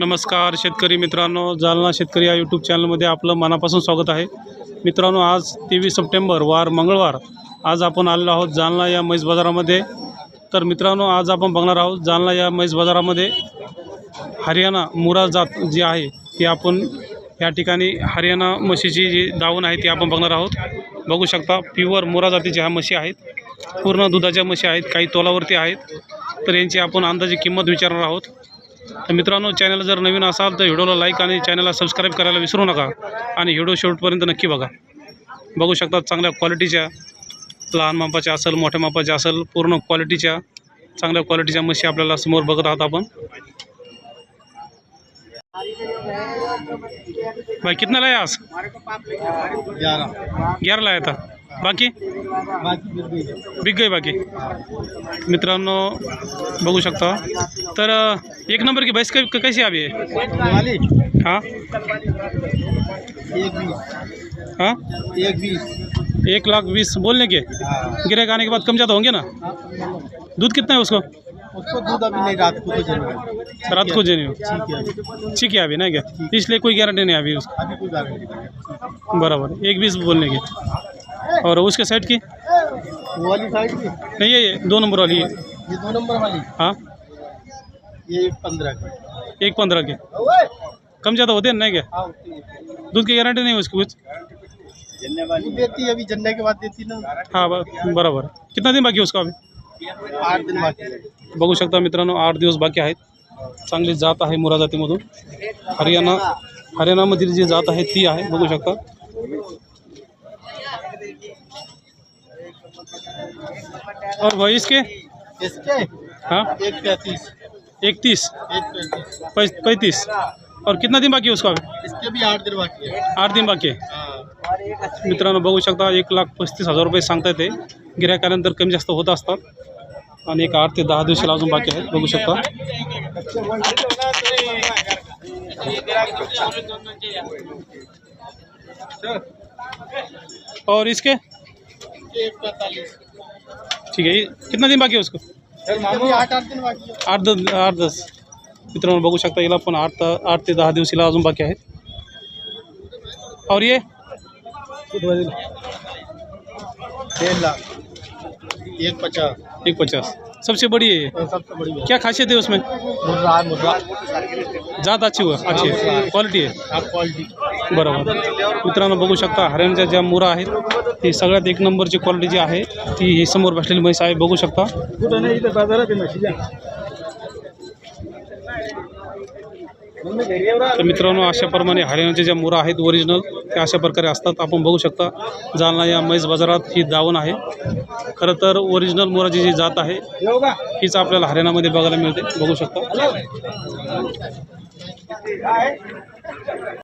नमस्कार शेतकरी मित्रांनो जालना शेतकरी या यूट्यूब चॅनलमध्ये आपलं मनापासून स्वागत आहे. मित्रांनो आज तेवीस सप्टेंबर वार मंगळवार. आज आपण आलेलो आहोत जालना या म्हैस बाजारामध्ये. तर मित्रांनो आज आपण बघणार आहोत जालना या म्हैस बाजारामध्ये हरियाणा मुरा जात जी आहे ती आपण या ठिकाणी हरियाणा म्हशीची जी दावण आहे ती आपण बघणार आहोत. बघू शकता प्युअर मुरा जातीच्या ह्या म्हशी आहेत. पूर्ण दुधाच्या म्हशी आहेत काही तोलावरती आहेत. तर यांची आपण अंदाजे किंमत विचारणार आहोत. तर मित्रांनो चॅनल जर नवीन असाल तर व्हिडिओला लाईक आणि चॅनलला सबस्क्राईब करायला विसरू नका. आणि व्हिडिओ शेवटपर्यंत नक्की बघा. बघू शकता चांगल्या क्वालिटीच्या लहान मापाच्या असेल मोठ्या मापाच्या असेल पूर्ण क्वालिटीच्या चांगल्या क्वालिटीच्या म्हशी आपल्याला समोर बघत आहात आपण. भाई कितनाला आहे आज? ग्यारह ग्यारहला आहे आता. बाकी? बाकी बिग गई बाकी. मित्रांनो बघू शकता. तर एक नंबर की भैंस कै- कैसी अभी है हाँ? एक हाँ? एक बीस एक लाख बीस बोलने के? गिरे आने के बाद कम ज़्यादा होंगे ना? दूध कितना है उसको? उसको दूध अभी नहीं रात को तो रात को देने ठीक है अभी। नहीं क्या? इसलिए कोई गारंटी नहीं अभी उसका। बराबर। एक बीस बोलने की। और उसके साइड की? वो वाली साइड की? नहीं ये ये दो नंबर वाली है। ये दो नंबर वाली? हाँ। ये एक पंद्रह की। एक पंद्रह के। कम ज़्यादा होते हैं नहीं क्या? हाँ है। दूध की गारंटी नहीं है उसकी कुछ? देती है अभी जन्ने के बाद देती ना। हाँ बराबर। कितना दिन बाकी है उसका अभी? आठ दिन बाकी है। बघू शकता मित्रांनो आठ दिवस बाकी आहेत. चांगली जात आहे मुरा जातीमधून हरियाणा हरियाणामधील जी जात आहे ती आहे बघू शकता. और भाई इसके? इसके? हाँ। एक पैंतीस। इकतीस। एक पैंतीस। पैंतीस। और कितना दिन बाकी है उसका? इसके भी आठ दिन बाकी है। आठ दिन बाकी आहे हाँ? मित्रांनो बघू शकता एक लाख पस्तीस हज़ार रुपये सांगता येते गिऱ्हाईकानंतर कमी जास्त होत असतात. आणि एक आठ ते दहा दिवसाला अजून बाकी आहेत बघू शकता. और इसके? ठीक है ये कितना दिन बाकी है उसको? आठ है दस आठ दस। मित्रांनो बघू शकता याला पण आठ आठ ते दहा दिवस हिला अजून बाकी आहेत और ये? डेढ़ लाख। एक पचास। एक पचास। सबसे बड़ी है ये? सबसे बड़ी है। क्या खासियत है उसमें? है, जात अच्छी हुआ अच्छी क्वालिटी है? आप क्वालिटी बरोबर. मित्रांनो बघू शकता हरियाणाच्या ज्या मुरा आहेत ती सगळ्यात एक नंबरची क्वालिटी जी आहे ती ही समोर बसलेली म्हैस आहे. बघू शकता. तर मित्रांनो अशाप्रमाणे हरियाणाच्या ज्या मुरा आहेत ओरिजिनल त्या अशा प्रकारे असतात. आपण बघू शकता जालना या म्हैस बाजारात ही दावण आहे. खरं तर ओरिजिनल मुराची जी जात आहे हीच आपल्याला हरियाणामध्ये बघायला मिळते. बघू शकता.